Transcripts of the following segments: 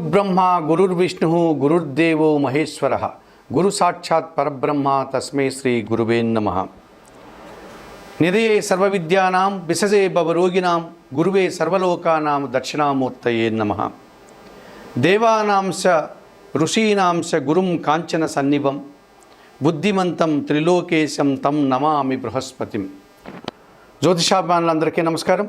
బ్రహ్మ గురుర్విష్ణు గురుర్దేవో మహేశ్వర. గురు సాక్షాత్ పరబ్రహ్మ తస్మై శ్రీ గురువే నమ. నిధయే సర్వవిద్యానాం విసజే భవరోగిణాం గురువే సర్వలోకానాం దక్షిణామూర్తయే నమ. దేవానాంశ ఋషీనాంశ గురుం కాంచన సన్నిభం. బుద్ధిమంతం త్రిలోకేశం తం నమామి బృహస్పతిం. జ్యోతిషాభిమానులందరికీ నమస్కారం.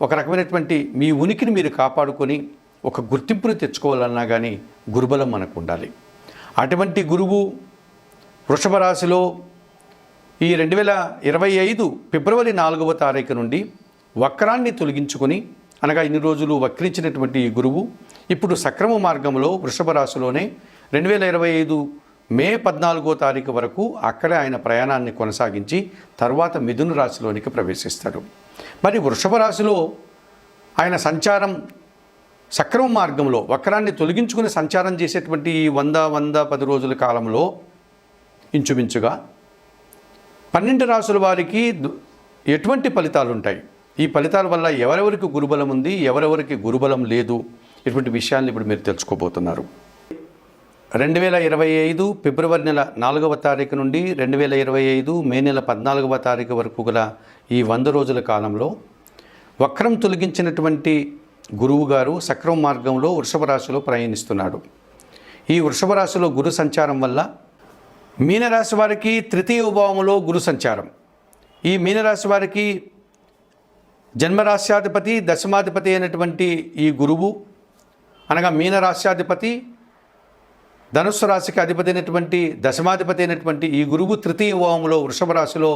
ఒక రకమైనటువంటి మీ ఉనికిని మీరు కాపాడుకొని ఒక గుర్తింపుని తెచ్చుకోవాలన్నా కానీ గురుబలం మనకు ఉండాలి అటువంటి గురువు వృషభ రాశిలో ఈ రెండు వేల ఇరవై ఐదు ఫిబ్రవరి నాలుగవ తారీఖు నుండి వక్రాన్ని తొలగించుకొని అనగా ఇన్ని రోజులు వక్రించినటువంటి ఈ గురువు ఇప్పుడు సక్రమ మార్గంలో వృషభ రాశిలోనే రెండు వేల ఇరవై ఐదు మే పద్నాలుగో తారీఖు వరకు అక్కడే ఆయన ప్రయాణాన్ని కొనసాగించి తర్వాత మిథున రాశిలోనికి ప్రవేశిస్తాడు. మరి వృషభ రాశిలో ఆయన సంచారం సక్రమ మార్గంలో వక్రాన్ని తొలగించుకుని సంచారం చేసేటువంటి ఈ వంద వంద పది రోజుల కాలంలో ఇంచుమించుగా పన్నెండు రాసుల వారికి ఎటువంటి ఫలితాలు ఉంటాయి? ఈ ఫలితాల వల్ల ఎవరెవరికి గురుబలం ఉంది ఎవరెవరికి గురుబలం లేదు? ఇటువంటి విషయాన్ని ఇప్పుడు మీరు తెలుసుకోబోతున్నారు. రెండు వేల ఇరవై ఐదు ఫిబ్రవరి నెల నాలుగవ తారీఖు నుండి రెండు వేల ఇరవై ఐదు మే నెల పద్నాలుగవ తారీఖు వరకు గల ఈ వంద రోజుల కాలంలో వక్రం తొలగించినటువంటి గురువు గారు సక్రమ మార్గంలో వృషభ రాశిలో ప్రయాణిస్తున్నాడు. ఈ వృషభ రాశిలో గురు సంచారం వల్ల మీనరాశి వారికి తృతీయ భావంలో గురు సంచారం. ఈ మీనరాశి వారికి జన్మరాశ్యాధిపతి దశమాధిపతి అయినటువంటి ఈ గురువు అనగా మీనరాశ్యాధిపతి ధనుస్సు రాశికి అధిపతి అయినటువంటి దశమాధిపతి అయినటువంటి ఈ గురువు తృతీయ భావంలో వృషభ రాశిలో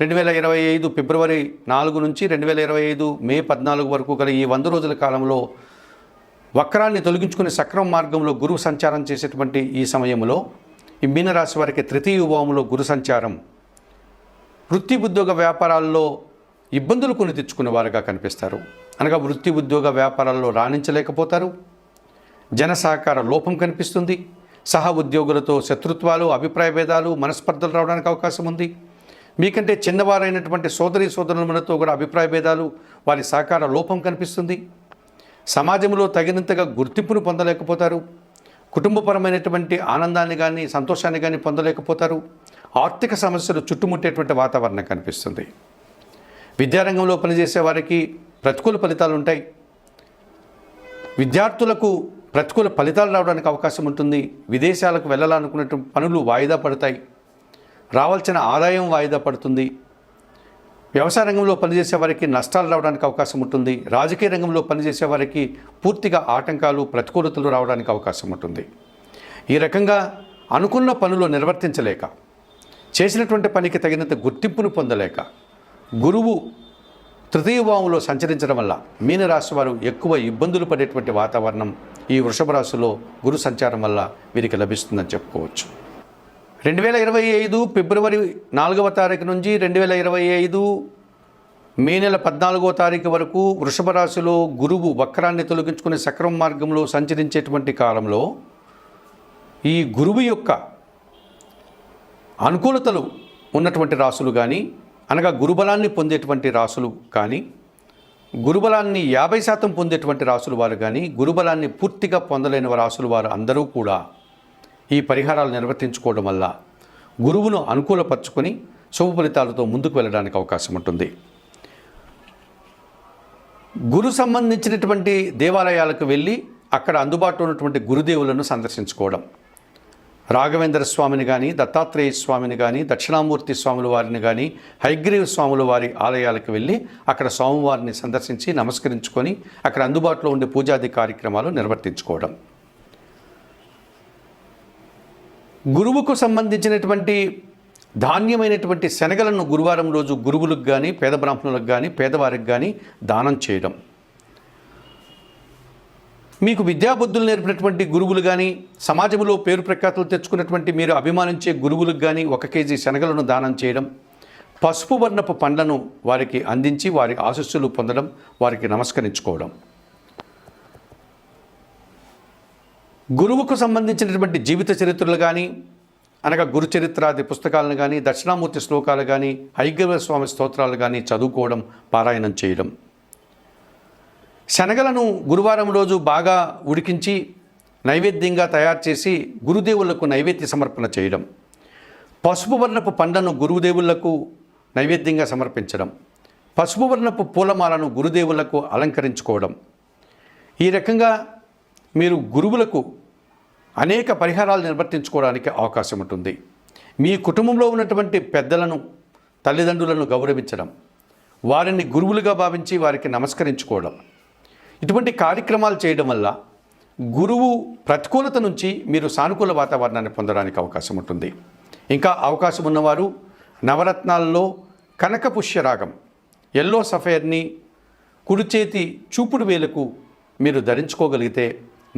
రెండు వేల ఇరవై ఐదు ఫిబ్రవరి నాలుగు నుంచి రెండు వేల ఇరవై ఐదు మే పద్నాలుగు వరకు గల ఈ వంద రోజుల కాలంలో వక్రాన్ని తొలగించుకుని సక్రమ మార్గంలో గురువు సంచారం చేసేటువంటి ఈ సమయంలో ఈ మీనరాశి వారికి తృతీయ భావంలో గురు సంచారం వృత్తి ఉద్యోగ వ్యాపారాల్లో ఇబ్బందులు కొని తెచ్చుకునే వారుగా కనిపిస్తారు. అనగా వృత్తి ఉద్యోగ వ్యాపారాల్లో రాణించలేకపోతారు. జన సహకార లోపం కనిపిస్తుంది. సహ ఉద్యోగులతో శత్రుత్వాలు అభిప్రాయ భేదాలు మనస్పర్ధలు రావడానికి అవకాశం ఉంది. మీకంటే చిన్నవారైనటువంటి సోదరి సోదరులతో కూడా అభిప్రాయ భేదాలు వారి సహకార లోపం కనిపిస్తుంది. సమాజంలో తగినంతగా గుర్తింపును పొందలేకపోతారు. కుటుంబపరమైనటువంటి ఆనందాన్ని కానీ సంతోషాన్ని కానీ పొందలేకపోతారు. ఆర్థిక సమస్యలు చుట్టుముట్టేటువంటి వాతావరణం కనిపిస్తుంది. విద్యారంగంలో పనిచేసే వారికి ప్రతికూల ఫలితాలు ఉంటాయి విద్యార్థులకు ప్రతికూల ఫలితాలు రావడానికి అవకాశం ఉంటుంది. విదేశాలకు వెళ్ళాలనుకున్న పనులు వాయిదా పడతాయి. రావాల్సిన ఆదాయం వాయిదా పడుతుంది. వ్యవసాయ రంగంలో పనిచేసే వారికి నష్టాలు రావడానికి అవకాశం ఉంటుంది. రాజకీయ రంగంలో పనిచేసే వారికి పూర్తిగా ఆటంకాలు ప్రతికూలతలు రావడానికి అవకాశం ఉంటుంది. ఈ రకంగా అనుకున్న పనులు నిర్వర్తించలేక చేసినటువంటి పనికి తగినంత గుర్తింపును పొందలేక గురువు తృతీయ భావంలో సంచరించడం వల్ల మీనరాశి వారు ఎక్కువ ఇబ్బందులు పడేటువంటి వాతావరణం ఈ వృషభ రాశిలో గురు సంచారం వల్ల వీరికి లభిస్తుందని చెప్పుకోవచ్చు. రెండు వేల ఇరవై ఐదు ఫిబ్రవరి నాలుగవ తారీఖు నుంచి రెండు వేల ఇరవై ఐదు మే నెల పద్నాలుగో తారీఖు వరకు వృషభ రాశిలో గురువు వక్రాన్ని తొలగించుకునే సక్రమ మార్గంలో సంచరించేటువంటి కాలంలో ఈ గురువు యొక్క అనుకూలతలు ఉన్నటువంటి రాసులు కానీ అనగా గురుబలాన్ని పొందేటువంటి రాసులు కానీ గురుబలాన్ని యాభై శాతం పొందేటువంటి రాసులు వారు కానీ గురుబలాన్ని పూర్తిగా పొందలేని రాసులు వారు అందరూ కూడా ఈ పరిహారాలు నిర్వర్తించుకోవడం వల్ల గురువును అనుకూలపరుచుకొని శుభ ఫలితాలతో ముందుకు వెళ్ళడానికి అవకాశం ఉంటుంది. గురు సంబంధించినటువంటి దేవాలయాలకు వెళ్ళి అక్కడ అందుబాటులో ఉన్నటువంటి గురుదేవులను సందర్శించుకోవడం. రాఘవేంద్ర స్వామిని కానీ దత్తాత్రేయ స్వామిని కానీ దక్షిణామూర్తి స్వాముల వారిని కానీ హైగ్రీవ స్వాముల వారి ఆలయాలకు వెళ్ళి అక్కడ స్వామివారిని సందర్శించి నమస్కరించుకొని అక్కడ అందుబాటులో ఉండే పూజాది కార్యక్రమాలు నిర్వర్తించుకోవడం. గురువుకు సంబంధించినటువంటి ధాన్యమైనటువంటి శనగలను గురువారం రోజు గురువులకు కానీ పేద బ్రాహ్మణులకు కానీ పేదవారికి కానీ దానం చేయడం. మీకు విద్యాబుద్ధులు నేర్పినటువంటి గురువులు కానీ సమాజంలో పేరు ప్రఖ్యాతులు తెచ్చుకున్నటువంటి మీరు అభిమానించే గురువులకు కానీ ఒక కేజీ శనగలను దానం చేయడం పసుపు వర్ణపు పండ్లను వారికి అందించి వారి ఆశస్సులు పొందడం వారికి నమస్కరించుకోవడం. గురువుకు సంబంధించినటువంటి జీవిత చరిత్రలు కానీ అనగా గురు చరిత్రాది పుస్తకాలను కానీ దక్షిణామూర్తి శ్లోకాలు కానీ హైగ్రవ స్వామి స్తోత్రాలు కానీ చదువుకోవడం పారాయణం చేయడం. శనగలను గురువారం రోజు బాగా ఉడికించి నైవేద్యంగా తయారు చేసి గురుదేవులకు నైవేద్య సమర్పణ చేయడం. పసుపు వర్ణపు పండ్లను గురుదేవులకు నైవేద్యంగా సమర్పించడం. పసుపు వర్ణపు పూలమాలను గురుదేవులకు అలంకరించుకోవడం. ఈ రకంగా మీరు గురువులకు అనేక పరిహారాలు నిర్వర్తించుకోవడానికి అవకాశం ఉంటుంది. మీ కుటుంబంలో ఉన్నటువంటి పెద్దలను తల్లిదండ్రులను గౌరవించడం. వారిని గురువులుగా భావించి వారికి నమస్కరించుకోవడం. ఇటువంటి కార్యక్రమాలు చేయడం వల్ల గురువు ప్రతికూలత నుంచి మీరు సానుకూల వాతావరణాన్ని పొందడానికి అవకాశం ఉంటుంది. ఇంకా అవకాశం ఉన్నవారు నవరత్నాల్లో కనక పుష్యరాగం ఎల్లో సఫైర్ని కుడి చేతి చూపుడు వేలకు మీరు ధరించుకోగలిగితే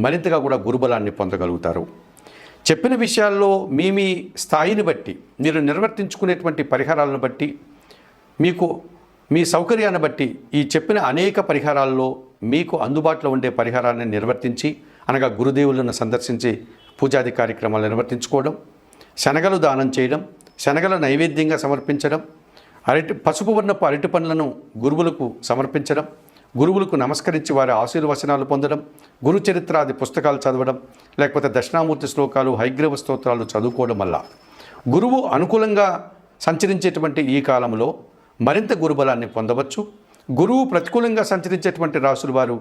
మరింతగా కూడా గురుబలాన్ని పొందగలుగుతారు. చెప్పిన విషయాల్లో మీ మీ స్థాయిని బట్టి మీరు నిర్వర్తించుకునేటువంటి పరిహారాలను బట్టి మీకు మీ సౌకర్యాన్ని బట్టి ఈ చెప్పిన అనేక పరిహారాల్లో మీకు అందుబాటులో ఉండే పరిహారాన్ని నిర్వర్తించి అనగా గురుదేవులను సందర్శించి పూజాది కార్యక్రమాలు నిర్వర్తించుకోవడం శనగలు దానం చేయడం శనగల నైవేద్యంగా సమర్పించడం అరటి పసుపు వర్ణపు అరటి పండ్లను గురువులకు సమర్పించడం గురువులకు నమస్కరించి వారి ఆశీర్వచనాలు పొందడం గురు చరిత్రాది పుస్తకాలు చదవడం లేకపోతే దక్షిణామూర్తి శ్లోకాలు హైగ్రీవ స్తోత్రాలు చదువుకోవడం వల్ల గురువు అనుకూలంగా సంచరించేటువంటి ఈ కాలంలో మరింత గురుబలాన్ని పొందవచ్చు. గురువు ప్రతికూలంగా సంచరించేటువంటి రాసుల వారు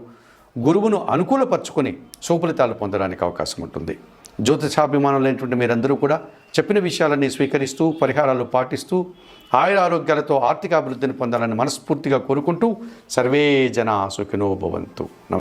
గురువును అనుకూలపరుచుకొని సుఫలితాలు పొందడానికి అవకాశం ఉంటుంది. జ్యోతిషాభిమానులైనటువంటి మీరందరూ కూడా చెప్పిన విషయాలన్నీ స్వీకరిస్తూ పరిహారాలు పాటిస్తూ ఆయుర ఆరోగ్యాలతో ఆర్థిక అభివృద్ధిని పొందాలని మనస్ఫూర్తిగా కోరుకుంటూ సర్వే జన సుఖినో భవంతు.